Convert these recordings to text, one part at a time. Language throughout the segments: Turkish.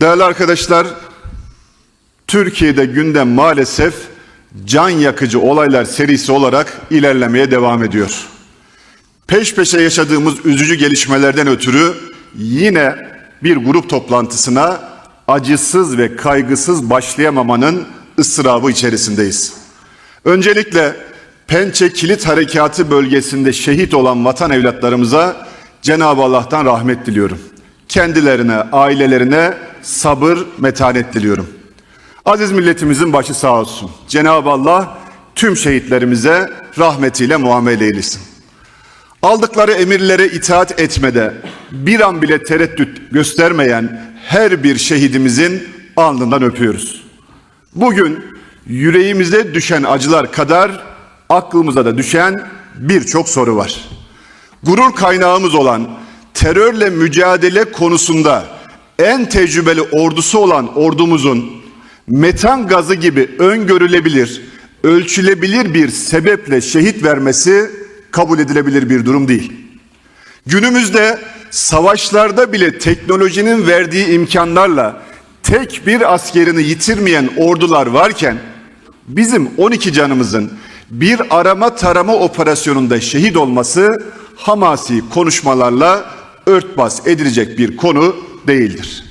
Değerli arkadaşlar, Türkiye'de gündem maalesef can yakıcı olaylar serisi olarak ilerlemeye devam ediyor. Peş peşe yaşadığımız üzücü gelişmelerden ötürü yine bir grup toplantısına acısız ve kaygısız başlayamamanın ıstırabı içerisindeyiz. Öncelikle Pençe Kilit Harekatı bölgesinde şehit olan vatan evlatlarımıza Cenab-ı Allah'tan rahmet diliyorum. Kendilerine, ailelerine sabır, metanet diliyorum. Aziz milletimizin başı sağ olsun. Cenab-ı Allah tüm şehitlerimize rahmetiyle muamele eylesin. Aldıkları emirlere itaat etmede bir an bile tereddüt göstermeyen her bir şehidimizin alnından öpüyoruz. Bugün yüreğimize düşen acılar kadar aklımıza da düşen birçok soru var. Gurur kaynağımız olan terörle mücadele konusunda en tecrübeli ordusu olan ordumuzun metan gazı gibi öngörülebilir, ölçülebilir bir sebeple şehit vermesi kabul edilebilir bir durum değil. Günümüzde savaşlarda bile teknolojinin verdiği imkanlarla tek bir askerini yitirmeyen ordular varken bizim 12 canımızın bir arama tarama operasyonunda şehit olması hamasi konuşmalarla örtbas edilecek bir konu değildir.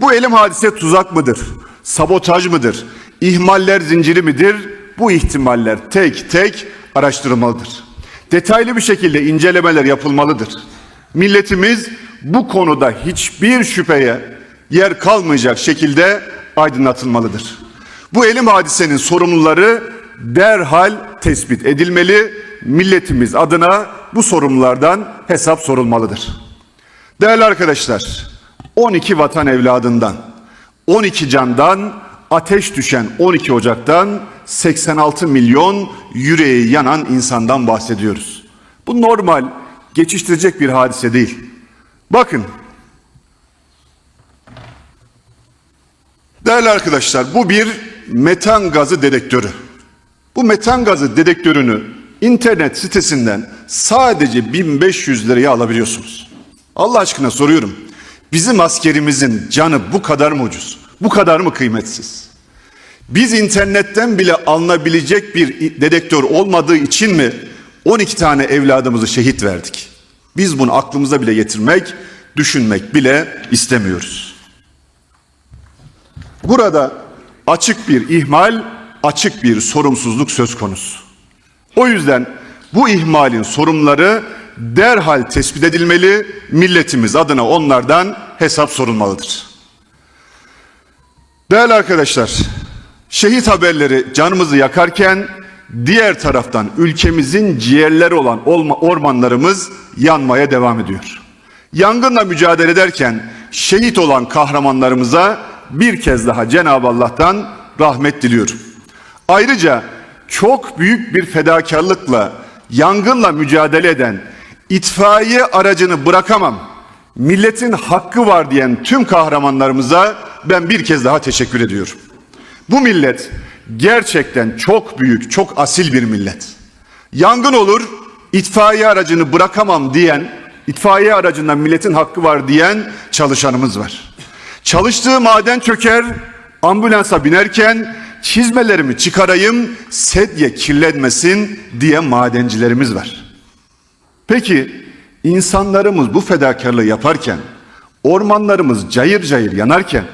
Bu elim hadise tuzak mıdır? Sabotaj mıdır? İhmaller zinciri midir? Bu ihtimaller tek tek araştırılmalıdır. Detaylı bir şekilde incelemeler yapılmalıdır. Milletimiz bu konuda hiçbir şüpheye yer kalmayacak şekilde aydınlatılmalıdır. Bu elim hadisenin sorumluları derhal tespit edilmeli. Milletimiz adına bu sorumlulardan hesap sorulmalıdır. Değerli arkadaşlar, 12 vatan evladından, 12 candan, ateş düşen 12 Ocak'tan 86 milyon yüreği yanan insandan bahsediyoruz. Bu normal, geçiştirecek bir hadise değil. Bakın, değerli arkadaşlar bu bir metan gazı dedektörü. Bu metan gazı dedektörünü internet sitesinden sadece 1500 liraya alabiliyorsunuz. Allah aşkına soruyorum. Bizim askerimizin canı bu kadar mı ucuz? Bu kadar mı kıymetsiz? Biz internetten bile alınabilecek bir dedektör olmadığı için mi 12 tane evladımızı şehit verdik? Biz bunu aklımıza bile getirmek, düşünmek bile istemiyoruz. Burada açık bir ihmal, açık bir sorumsuzluk söz konusu. O yüzden bu ihmalin sorumluları derhal tespit edilmeli, milletimiz adına onlardan hesap sorulmalıdır. Değerli arkadaşlar, şehit haberleri canımızı yakarken diğer taraftan ülkemizin ciğerleri olan ormanlarımız yanmaya devam ediyor. Yangınla mücadele ederken şehit olan kahramanlarımıza bir kez daha Cenab-ı Allah'tan rahmet diliyorum. Ayrıca çok büyük bir fedakarlıkla yangınla mücadele eden itfaiye aracını bırakamam, milletin hakkı var diyen tüm kahramanlarımıza ben bir kez daha teşekkür ediyorum. Bu millet gerçekten çok büyük, çok asil bir millet. Yangın olur, itfaiye aracını bırakamam diyen, itfaiye aracından milletin hakkı var diyen çalışanımız var. Çalıştığı maden çöker, ambulansa binerken çizmelerimi çıkarayım, sedye kirlenmesin diye madencilerimiz var. Peki insanlarımız bu fedakarlığı yaparken, ormanlarımız cayır cayır yanarken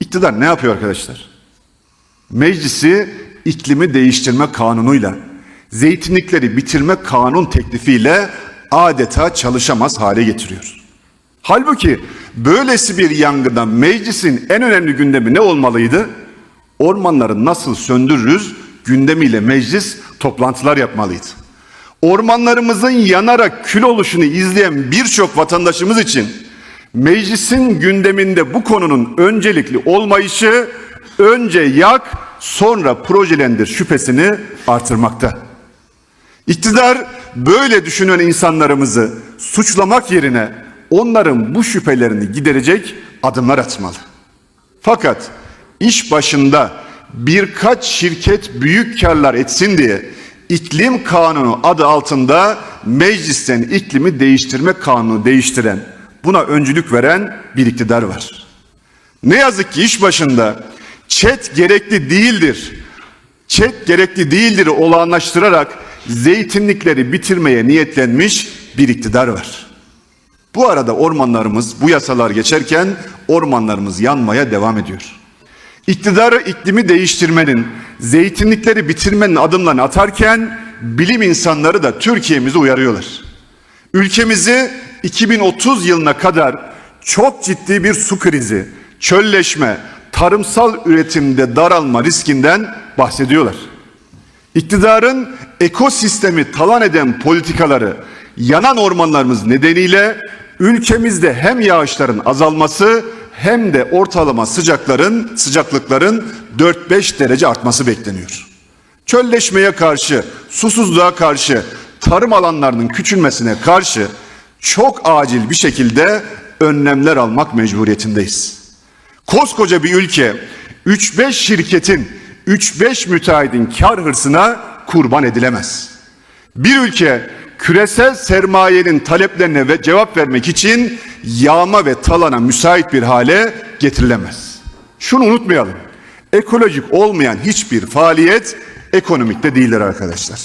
iktidar ne yapıyor arkadaşlar? Meclisi iklimi değiştirme kanunuyla, zeytinlikleri bitirme kanun teklifiyle adeta çalışamaz hale getiriyor. Halbuki böylesi bir yangında meclisin en önemli gündemi ne olmalıydı? Ormanları nasıl söndürürüz gündemiyle meclis toplantılar yapmalıydı. Ormanlarımızın yanarak kül oluşunu izleyen birçok vatandaşımız için meclisin gündeminde bu konunun öncelikli olmayışı önce yak sonra projelendir şüphesini artırmakta. İktidar böyle düşünen insanlarımızı suçlamak yerine onların bu şüphelerini giderecek adımlar atmalı. Fakat iş başında birkaç şirket büyük karlar etsin diye iklim kanunu adı altında meclisten iklimi değiştirme kanunu değiştiren, buna öncülük veren bir iktidar var. Ne yazık ki iş başında çet gerekli değildir. Çet gerekli değildir olağanlaştırarak zeytinlikleri bitirmeye niyetlenmiş bir iktidar var. Bu arada ormanlarımız bu yasalar geçerken ormanlarımız yanmaya devam ediyor. İktidarı iklimi değiştirmenin, zeytinlikleri bitirmenin adımlarını atarken bilim insanları da Türkiye'mizi uyarıyorlar. Ülkemizi 2030 yılına kadar çok ciddi bir su krizi, çölleşme, tarımsal üretimde daralma riskinden bahsediyorlar. İktidarın ekosistemi talan eden politikaları, yanan ormanlarımız nedeniyle ülkemizde hem yağışların azalması hem de ortalama sıcakların sıcaklıkların 4-5 derece artması bekleniyor. Çölleşmeye karşı, susuzluğa karşı, tarım alanlarının küçülmesine karşı çok acil bir şekilde önlemler almak mecburiyetindeyiz. Koskoca bir ülke 3-5 şirketin, 3-5 müteahhidin kar hırsına kurban edilemez. Bir ülke küresel sermayenin taleplerine ve cevap vermek için yağma ve talana müsait bir hale getirilemez. Şunu unutmayalım. Ekolojik olmayan hiçbir faaliyet ekonomikte değildir arkadaşlar.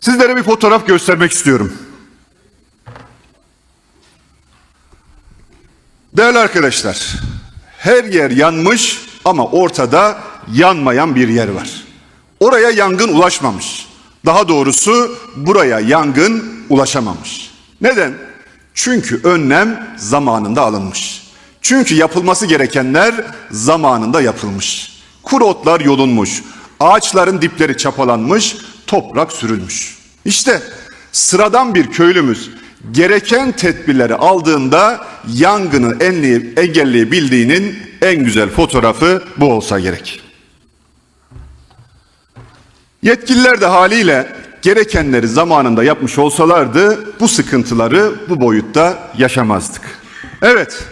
Sizlere bir fotoğraf göstermek istiyorum. Değerli arkadaşlar, her yer yanmış ama ortada yanmayan bir yer var. Oraya yangın ulaşmamış. Daha doğrusu buraya yangın ulaşamamış. Neden? Çünkü önlem zamanında alınmış. Çünkü yapılması gerekenler zamanında yapılmış. Kuru otlar yolunmuş, ağaçların dipleri çapalanmış, toprak sürülmüş. İşte sıradan bir köylümüz gereken tedbirleri aldığında yangını enleyip engelleyebildiğinin en güzel fotoğrafı bu olsa gerek. Yetkililer de haliyle gerekenleri zamanında yapmış olsalardı bu sıkıntıları bu boyutta yaşamazdık. Evet,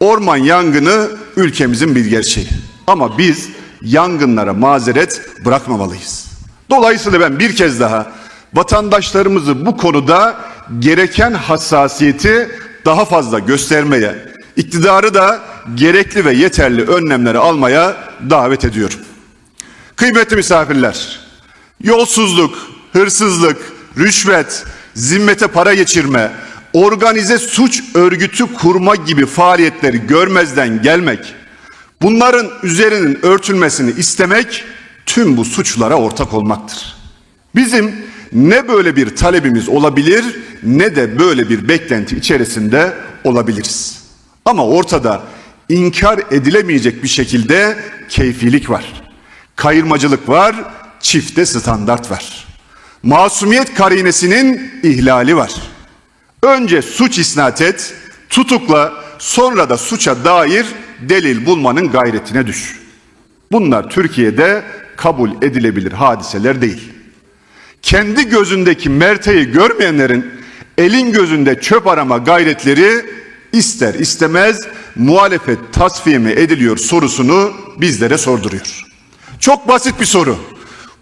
orman yangını ülkemizin bir gerçeği. Ama biz yangınlara mazeret bırakmamalıyız. Dolayısıyla ben bir kez daha vatandaşlarımızı bu konuda gereken hassasiyeti daha fazla göstermeye, iktidarı da gerekli ve yeterli önlemleri almaya davet ediyorum. Kıymetli misafirler, yolsuzluk, hırsızlık, rüşvet, zimmete para geçirme, organize suç örgütü kurma gibi faaliyetleri görmezden gelmek, bunların üzerinin örtülmesini istemek tüm bu suçlara ortak olmaktır. Bizim ne böyle bir talebimiz olabilir ne de böyle bir beklenti içerisinde olabiliriz. Ama ortada inkar edilemeyecek bir şekilde keyfilik var. Kayırmacılık var, çifte standart var. Masumiyet karinesinin ihlali var. Önce suç isnat et, tutukla, sonra da suça dair delil bulmanın gayretine düş. Bunlar Türkiye'de kabul edilebilir hadiseler değil. Kendi gözündeki merteği görmeyenlerin elin gözünde çöp arama gayretleri ister istemez muhalefet tasfiye mi ediliyor sorusunu bizlere sorduruyor. Çok basit bir soru.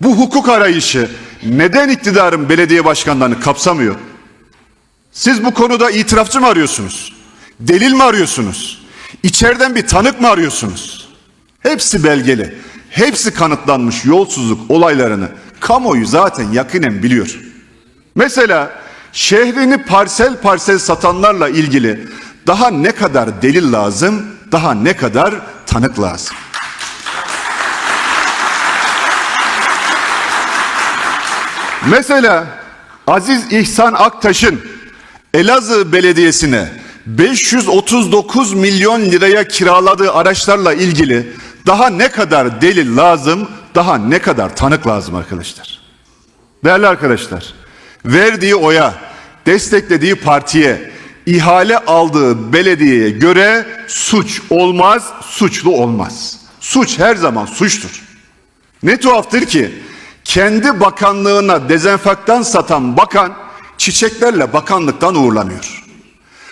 Bu hukuk arayışı neden iktidarın belediye başkanlarını kapsamıyor? Siz bu konuda itirafçı mı arıyorsunuz? Delil mi arıyorsunuz? İçeriden bir tanık mı arıyorsunuz? Hepsi belgeli. Hepsi kanıtlanmış yolsuzluk olaylarını kamuoyu zaten yakinen biliyor. Mesela şehrini parsel parsel satanlarla ilgili daha ne kadar delil lazım, daha ne kadar tanık lazım? Mesela Aziz İhsan Aktaş'ın Elazığ Belediyesi'ne 539 milyon liraya kiraladığı araçlarla ilgili daha ne kadar delil lazım, daha ne kadar tanık lazım arkadaşlar. Değerli arkadaşlar, verdiği oya, desteklediği partiye, ihale aldığı belediyeye göre suç olmaz, suçlu olmaz. Suç her zaman suçtur. Ne tuhaftır ki kendi bakanlığına dezenfektan satan bakan çiçeklerle bakanlıktan uğurlanıyor.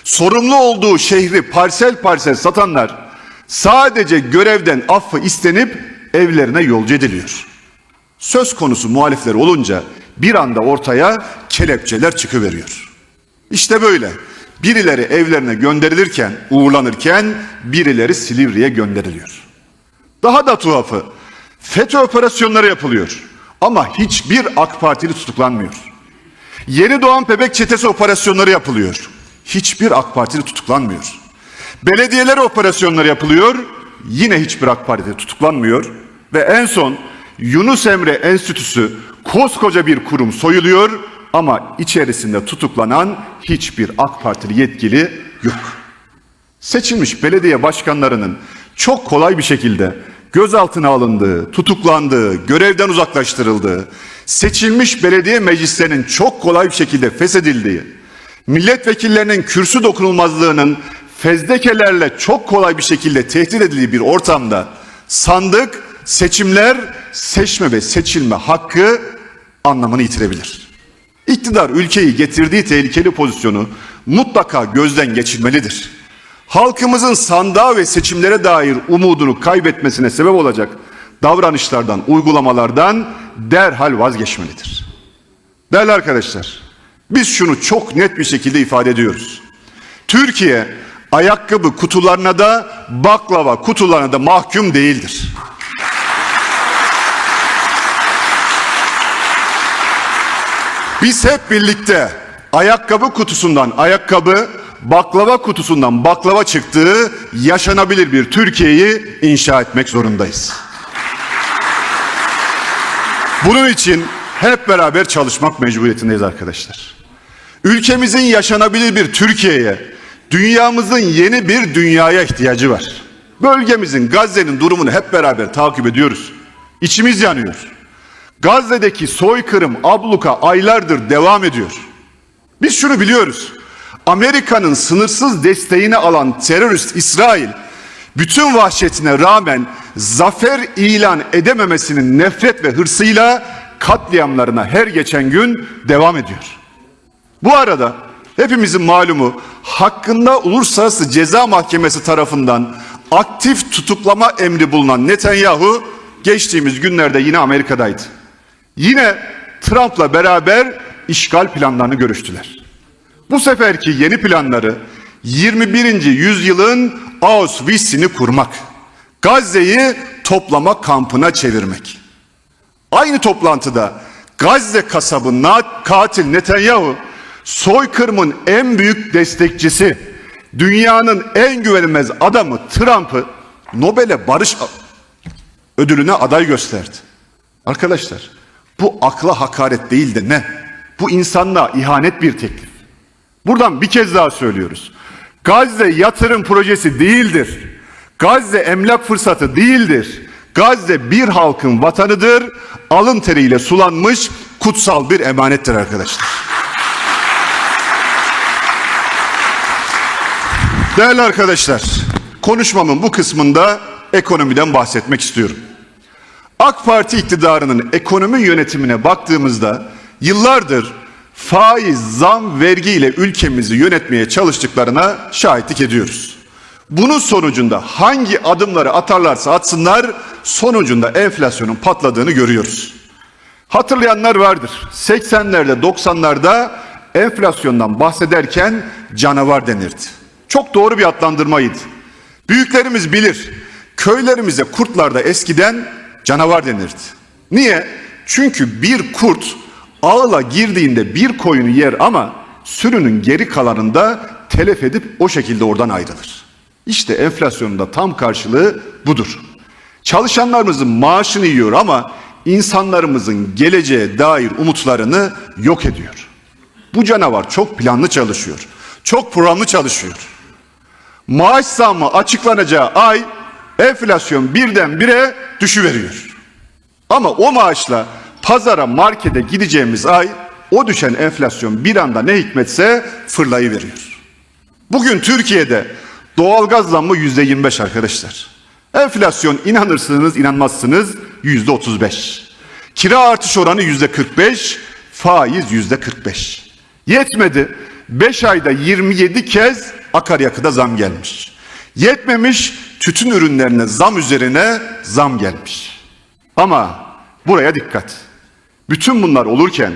Sorumlu olduğu şehri parsel parsel satanlar sadece görevden affı istenip evlerine yolcu ediliyor. Söz konusu muhalifler olunca bir anda ortaya kelepçeler çıkıveriyor. İşte böyle Birileri evlerine gönderilirken, uğurlanırken birileri Silivri'ye gönderiliyor. Daha da tuhafı FETÖ operasyonları yapılıyor ama hiçbir AK Partili tutuklanmıyor. Yeni doğan bebek çetesi operasyonları yapılıyor. Hiçbir AK Partili tutuklanmıyor. Belediyeler operasyonları yapılıyor. Yine hiçbir AK Partili tutuklanmıyor. Ve en son Yunus Emre Enstitüsü koskoca bir kurum soyuluyor ama içerisinde tutuklanan hiçbir AK Partili yetkili yok. Seçilmiş belediye başkanlarının çok kolay bir şekilde gözaltına alındığı, tutuklandığı, görevden uzaklaştırıldığı, seçilmiş belediye meclislerinin çok kolay bir şekilde feshedildiği, milletvekillerinin kürsü dokunulmazlığının fezlekelerle çok kolay bir şekilde tehdit edildiği bir ortamda sandık, seçimler, seçme ve seçilme hakkı anlamını yitirebilir. İktidar ülkeyi getirdiği tehlikeli pozisyonu mutlaka gözden geçirmelidir. Halkımızın sandığa ve seçimlere dair umudunu kaybetmesine sebep olacak davranışlardan, uygulamalardan derhal vazgeçmelidir. Değerli arkadaşlar, biz şunu çok net bir şekilde ifade ediyoruz. Türkiye ayakkabı kutularına da baklava kutularına da mahkum değildir. Biz hep birlikte ayakkabı kutusundan ayakkabı, baklava kutusundan baklava çıktığı yaşanabilir bir Türkiye'yi inşa etmek zorundayız. Bunun için hep beraber çalışmak mecburiyetindeyiz arkadaşlar. Ülkemizin yaşanabilir bir Türkiye'ye, dünyamızın yeni bir dünyaya ihtiyacı var. Bölgemizin, Gazze'nin durumunu hep beraber takip ediyoruz. İçimiz yanıyor. Gazze'deki soykırım, abluka aylardır devam ediyor. Biz şunu biliyoruz. Amerika'nın sınırsız desteğini alan terörist İsrail bütün vahşetine rağmen zafer ilan edememesinin nefret ve hırsıyla katliamlarına her geçen gün devam ediyor. Bu arada hepimizin malumu hakkında Uluslararası Ceza Mahkemesi tarafından aktif tutuklama emri bulunan Netanyahu geçtiğimiz günlerde yine Amerika'daydı. Yine Trump'la beraber işgal planlarını görüştüler. Bu seferki yeni planları 21. yüzyılın Auschwitz'ini kurmak. Gazze'yi toplama kampına çevirmek. Aynı toplantıda Gazze kasabı katil Netanyahu soykırımın en büyük destekçisi, dünyanın en güvenilmez adamı Trump'ı Nobel'e barış ödülüne aday gösterdi. Arkadaşlar bu akla hakaret değil de ne? Bu insanlığa ihanet bir teklif. Buradan bir kez daha söylüyoruz. Gazze yatırım projesi değildir. Gazze emlak fırsatı değildir. Gazze bir halkın vatanıdır. Alın teriyle sulanmış kutsal bir emanettir arkadaşlar. Değerli arkadaşlar, konuşmamın bu kısmında ekonomiden bahsetmek istiyorum. AK Parti iktidarının ekonomi yönetimine baktığımızda yıllardır faiz, zam, vergi ile ülkemizi yönetmeye çalıştıklarına şahitlik ediyoruz. Bunun sonucunda hangi adımları atarlarsa atsınlar sonucunda enflasyonun patladığını görüyoruz. Hatırlayanlar vardır. 80'lerde 90'larda enflasyondan bahsederken canavar denirdi. Çok doğru bir adlandırmaydı. Büyüklerimiz bilir. Köylerimize kurtlarda eskiden canavar denirdi. Niye? Çünkü bir kurt ağla girdiğinde bir koyunu yer ama sürünün geri kalanında telef edip o şekilde oradan ayrılır. İşte enflasyonun da tam karşılığı budur. Çalışanlarımızın maaşını yiyor ama insanlarımızın geleceğe dair umutlarını yok ediyor. Bu canavar çok planlı çalışıyor. Çok programlı çalışıyor. Maaş zammı açıklanacağı ay enflasyon birdenbire düşüveriyor. Ama o maaşla pazara markete gideceğimiz ay o düşen enflasyon bir anda ne hikmetse fırlayıveriyor. Bugün Türkiye'de doğalgaz zammı yüzde 25 arkadaşlar. Enflasyon inanırsınız inanmazsınız yüzde 35. Kira artış oranı yüzde 45, faiz yüzde 45. Yetmedi. 5 ayda 27 kez akaryakıda zam gelmiş. Yetmemiş tütün ürünlerine zam üzerine zam gelmiş. Ama buraya dikkat. Bütün bunlar olurken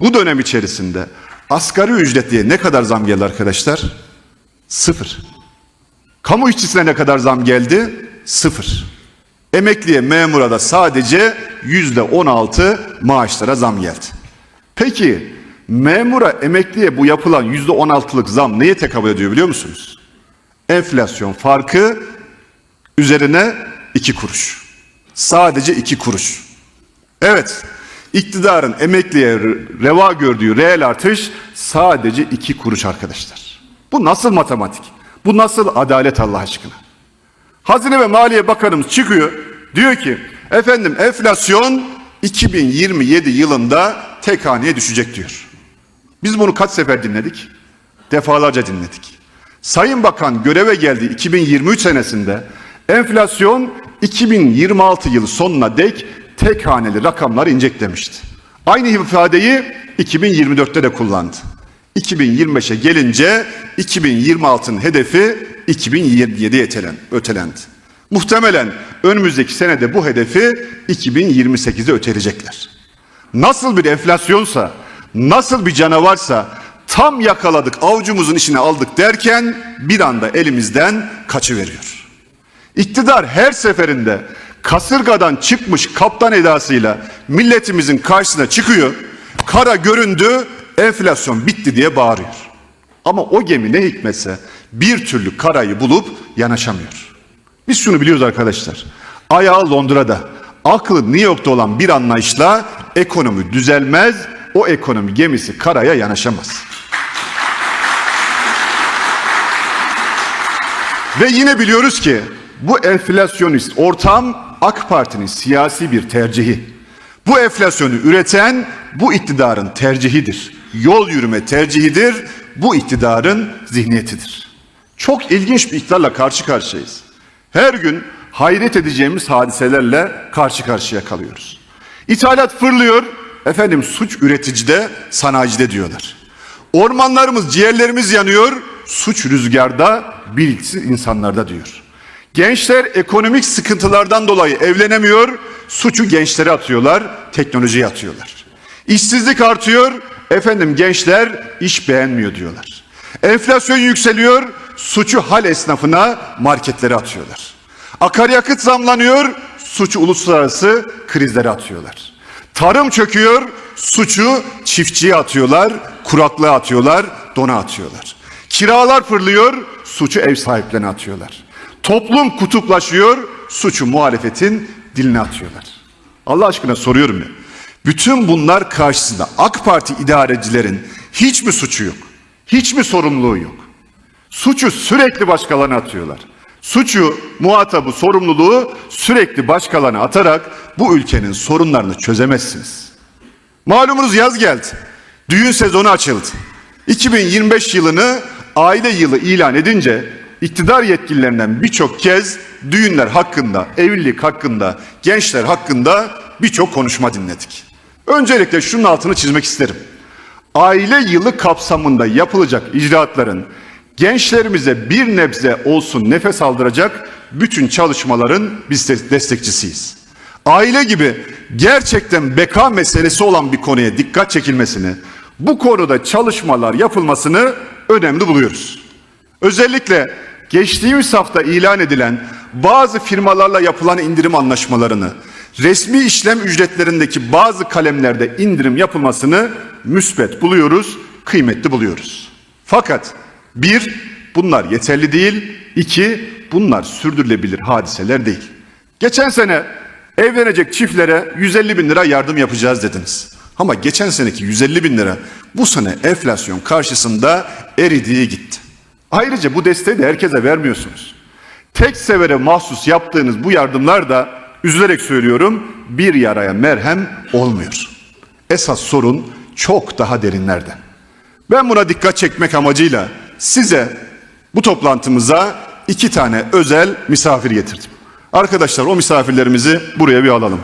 bu dönem içerisinde Asgari ücretliye ne kadar zam geldi arkadaşlar? Sıfır. Kamu işçisine ne kadar zam geldi? Sıfır. Emekliye, memura da sadece yüzde on altı maaşlara zam geldi. Peki memura, emekliye bu yapılan yüzde on altılık zam neye tekabül ediyor biliyor musunuz? Enflasyon farkı üzerine iki kuruş. Sadece iki kuruş. Evet, iktidarın emekliye re- reva gördüğü reel artış sadece iki kuruş arkadaşlar. Bu nasıl matematik? Bu nasıl adalet Allah aşkına? Hazine ve Maliye Bakanımız çıkıyor. Diyor ki efendim enflasyon 2027 yılında tek haneye düşecek diyor. Biz bunu kaç sefer dinledik? Defalarca dinledik. Sayın Bakan göreve geldi 2023 senesinde enflasyon 2026 yılı sonuna dek tek haneli rakamlar inecek demişti. Aynı ifadeyi 2024'te de kullandı. 2025'e gelince 2026'nın hedefi 2027'ye ötelen- ötelendi. Muhtemelen önümüzdeki senede bu hedefi 2028'e öteleyecekler. Nasıl bir enflasyonsa, nasıl bir canavarsa tam yakaladık, avucumuzun içine aldık derken bir anda elimizden kaçıveriyor. İktidar her seferinde kasırgadan çıkmış kaptan edasıyla milletimizin karşısına çıkıyor. Kara göründü, enflasyon bitti diye bağırıyor. Ama o gemi ne hikmetse bir türlü karayı bulup yanaşamıyor. Biz şunu biliyoruz arkadaşlar. Ayağı Londra'da, aklı New York'ta olan bir anlayışla ekonomi düzelmez, o ekonomi gemisi karaya yanaşamaz. Ve yine biliyoruz ki bu enflasyonist ortam AK Parti'nin siyasi bir tercihi. Bu enflasyonu üreten bu iktidarın tercihidir. Yol yürüme tercihidir. Bu iktidarın zihniyetidir. Çok ilginç bir iktidarla karşı karşıyayız. Her gün hayret edeceğimiz hadiselerle karşı karşıya kalıyoruz. İthalat fırlıyor, efendim suç üreticide, sanayicide diyorlar. Ormanlarımız, ciğerlerimiz yanıyor, suç rüzgarda, bilgisiz insanlarda diyor. Gençler ekonomik sıkıntılardan dolayı evlenemiyor, suçu gençlere atıyorlar, teknolojiye atıyorlar. İşsizlik artıyor, efendim gençler iş beğenmiyor diyorlar. Enflasyon yükseliyor, suçu hal esnafına, marketlere atıyorlar. Akaryakıt zamlanıyor, suçu uluslararası krizlere atıyorlar. Tarım çöküyor, suçu çiftçiye atıyorlar, kuraklığa atıyorlar, dona atıyorlar. Kiralar fırlıyor, suçu ev sahiplerine atıyorlar. Toplum kutuplaşıyor, suçu muhalefetin diline atıyorlar. Allah aşkına soruyorum ya. Bütün bunlar karşısında AK Parti idarecilerin hiç mi suçu yok? Hiç mi sorumluluğu yok? Suçu sürekli başkalarına atıyorlar. Suçu, muhatabı, sorumluluğu sürekli başkalarına atarak bu ülkenin sorunlarını çözemezsiniz. Malumunuz yaz geldi. Düğün sezonu açıldı. 2025 yılını aile yılı ilan edince iktidar yetkililerinden birçok kez düğünler hakkında, evlilik hakkında, gençler hakkında birçok konuşma dinledik. Öncelikle şunun altını çizmek isterim. Aile yılı kapsamında yapılacak icraatların gençlerimize bir nebze olsun nefes aldıracak bütün çalışmaların biz de destekçisiyiz. Aile gibi gerçekten beka meselesi olan bir konuya dikkat çekilmesini, bu konuda çalışmalar yapılmasını önemli buluyoruz. Özellikle geçtiğimiz hafta ilan edilen bazı firmalarla yapılan indirim anlaşmalarını, resmi işlem ücretlerindeki bazı kalemlerde indirim yapılmasını müsbet buluyoruz, kıymetli buluyoruz. Fakat bir, bunlar yeterli değil, iki, bunlar sürdürülebilir hadiseler değil. Geçen sene evlenecek çiftlere 150 bin lira yardım yapacağız dediniz. Ama geçen seneki 150 bin lira bu sene enflasyon karşısında eridiği gitti. Ayrıca bu desteği de herkese vermiyorsunuz. Tek severe mahsus yaptığınız bu yardımlar da üzülerek söylüyorum bir yaraya merhem olmuyor. Esas sorun çok daha derinlerde. Ben buna dikkat çekmek amacıyla size bu toplantımıza iki tane özel misafir getirdim. Arkadaşlar o misafirlerimizi buraya bir alalım.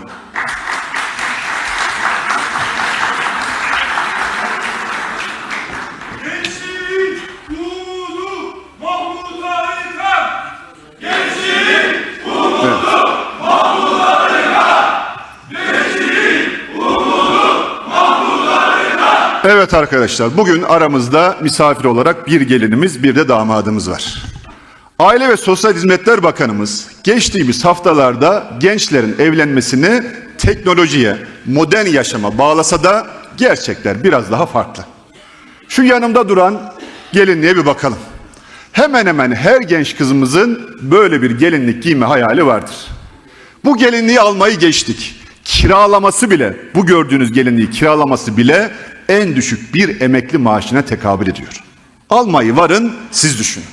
Evet arkadaşlar bugün aramızda misafir olarak bir gelinimiz bir de damadımız var. Aile ve Sosyal Hizmetler Bakanımız geçtiğimiz haftalarda gençlerin evlenmesini teknolojiye, modern yaşama bağlasa da gerçekler biraz daha farklı. Şu yanımda duran gelinliğe bir bakalım. Hemen hemen her genç kızımızın böyle bir gelinlik giyme hayali vardır. Bu gelinliği almayı geçtik. Kiralaması bile, bu gördüğünüz gelinliği kiralaması bile en düşük bir emekli maaşına tekabül ediyor. Almayı varın, siz düşünün.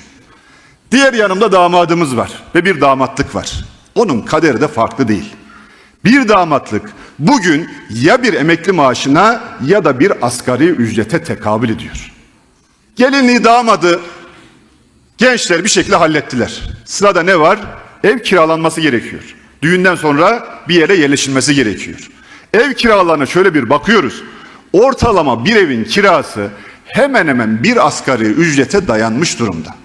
Diğer yanımda damadımız var ve bir damatlık var. Onun kaderi de farklı değil. Bir damatlık bugün ya bir emekli maaşına ya da bir asgari ücrete tekabül ediyor. Gelinliği damadı gençler bir şekilde hallettiler. Sırada ne var? Ev kiralanması gerekiyor. Düğünden sonra bir yere yerleşilmesi gerekiyor. Ev kiralarına şöyle bir bakıyoruz. Ortalama bir evin kirası hemen hemen bir asgari ücrete dayanmış durumda.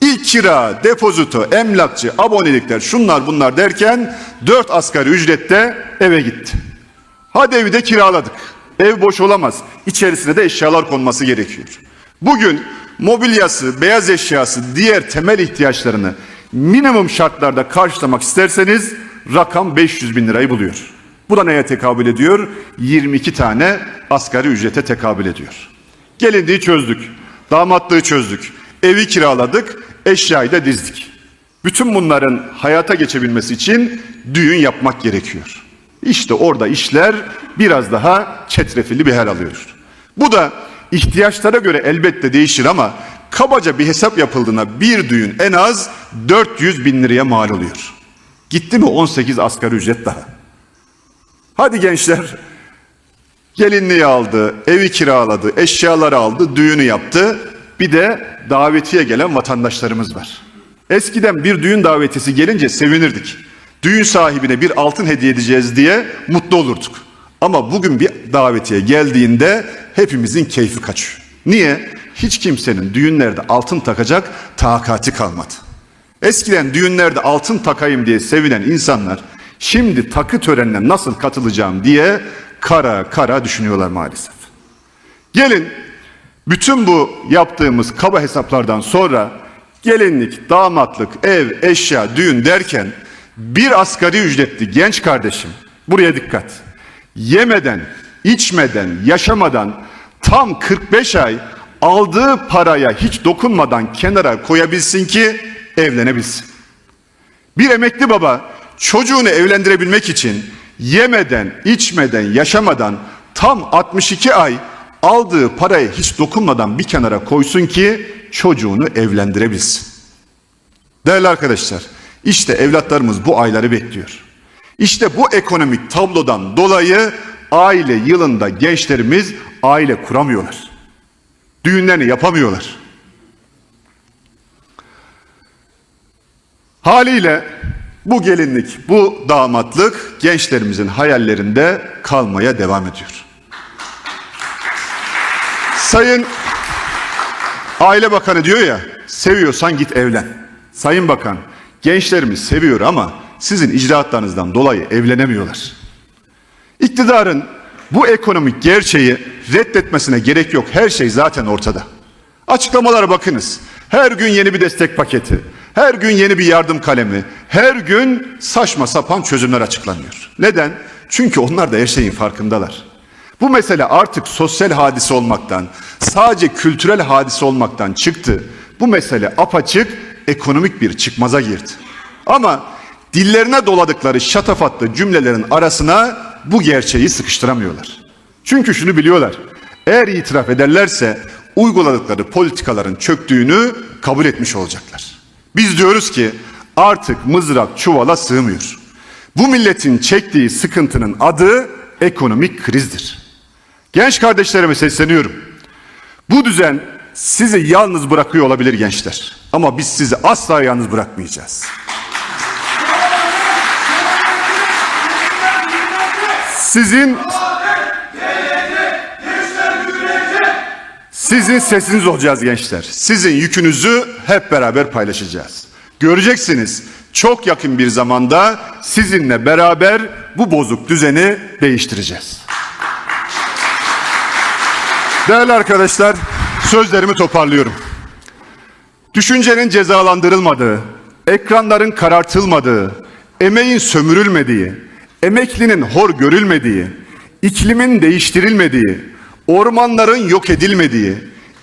İlk kira, depozito, emlakçı, abonelikler şunlar bunlar derken dört asgari ücrette eve gitti. Hadi evi de kiraladık. Ev boş olamaz. İçerisine de eşyalar konması gerekiyor. Bugün mobilyası, beyaz eşyası, diğer temel ihtiyaçlarını minimum şartlarda karşılamak isterseniz rakam 500 bin lirayı buluyor. Bu da neye tekabül ediyor? 22 tane asgari ücrete tekabül ediyor. Gelinliği çözdük, damatlığı çözdük, evi kiraladık, eşyayı da dizdik. Bütün bunların hayata geçebilmesi için düğün yapmak gerekiyor. İşte orada işler biraz daha çetrefilli bir hal alıyor. Bu da ihtiyaçlara göre elbette değişir ama kabaca bir hesap yapıldığında bir düğün en az 400 bin liraya mal oluyor. Gitti mi 18 asgari ücret daha. Hadi gençler gelinliği aldı, evi kiraladı, eşyaları aldı, düğünü yaptı. Bir de davetiye gelen vatandaşlarımız var. Eskiden bir düğün davetiyesi gelince sevinirdik. Düğün sahibine bir altın hediye edeceğiz diye mutlu olurduk. Ama bugün bir davetiye geldiğinde hepimizin keyfi kaçıyor. Niye? Hiç kimsenin düğünlerde altın takacak takati kalmadı. Eskiden düğünlerde altın takayım diye sevinen insanlar şimdi takı törenine nasıl katılacağım diye kara kara düşünüyorlar maalesef. Gelin bütün bu yaptığımız kaba hesaplardan sonra gelinlik, damatlık, ev, eşya, düğün derken bir asgari ücretli genç kardeşim buraya dikkat. Yemeden, içmeden, yaşamadan tam 45 ay aldığı paraya hiç dokunmadan kenara koyabilsin ki evlenebilsin. Bir emekli baba çocuğunu evlendirebilmek için yemeden, içmeden, yaşamadan tam 62 ay aldığı parayı hiç dokunmadan bir kenara koysun ki çocuğunu evlendirebilsin. Değerli arkadaşlar, işte evlatlarımız bu ayları bekliyor. İşte bu ekonomik tablodan dolayı aile yılında gençlerimiz aile kuramıyorlar. Düğünlerini yapamıyorlar. Haliyle bu gelinlik, bu damatlık gençlerimizin hayallerinde kalmaya devam ediyor. Sayın Aile Bakanı diyor ya, seviyorsan git evlen. Sayın Bakan, gençlerimiz seviyor ama sizin icraatlarınızdan dolayı evlenemiyorlar. İktidarın bu ekonomik gerçeği reddetmesine gerek yok. Her şey zaten ortada. Açıklamalara bakınız. Her gün yeni bir destek paketi, her gün yeni bir yardım kalemi, her gün saçma sapan çözümler açıklanıyor. Neden? Çünkü onlar da her şeyin farkındalar. Bu mesele artık sosyal hadise olmaktan, sadece kültürel hadise olmaktan çıktı. Bu mesele apaçık ekonomik bir çıkmaza girdi. Ama dillerine doladıkları şatafatlı cümlelerin arasına bu gerçeği sıkıştıramıyorlar. Çünkü şunu biliyorlar. Eğer itiraf ederlerse uyguladıkları politikaların çöktüğünü kabul etmiş olacaklar. Biz diyoruz ki artık mızrak çuvala sığmıyor. Bu milletin çektiği sıkıntının adı ekonomik krizdir. Genç kardeşlerime sesleniyorum. Bu düzen sizi yalnız bırakıyor olabilir gençler. Ama biz sizi asla yalnız bırakmayacağız. Sizin Sizin sesiniz olacağız gençler. Sizin yükünüzü hep beraber paylaşacağız. Göreceksiniz çok yakın bir zamanda sizinle beraber bu bozuk düzeni değiştireceğiz. Değerli arkadaşlar, sözlerimi toparlıyorum. Düşüncenin cezalandırılmadığı, ekranların karartılmadığı, emeğin sömürülmediği, emeklinin hor görülmediği, iklimin değiştirilmediği, ormanların yok edilmediği,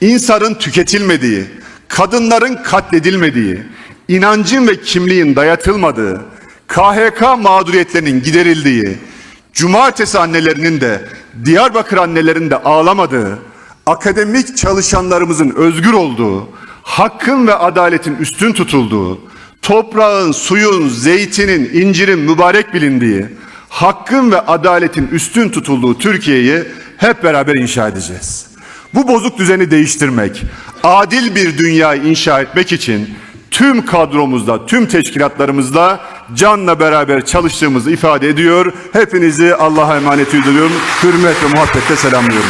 insanın tüketilmediği, kadınların katledilmediği, inancın ve kimliğin dayatılmadığı, KHK mağduriyetlerinin giderildiği, cumartesi annelerinin de Diyarbakır annelerinin de ağlamadığı, akademik çalışanlarımızın özgür olduğu, hakkın ve adaletin üstün tutulduğu, toprağın, suyun, zeytinin, incirin mübarek bilindiği, hakkın ve adaletin üstün tutulduğu Türkiye'yi hep beraber inşa edeceğiz. Bu bozuk düzeni değiştirmek, adil bir dünya inşa etmek için tüm kadromuzda, tüm teşkilatlarımızla canla beraber çalıştığımızı ifade ediyor. Hepinizi Allah'a emanet ediyorum. Hürmet ve muhabbetle selamlıyorum.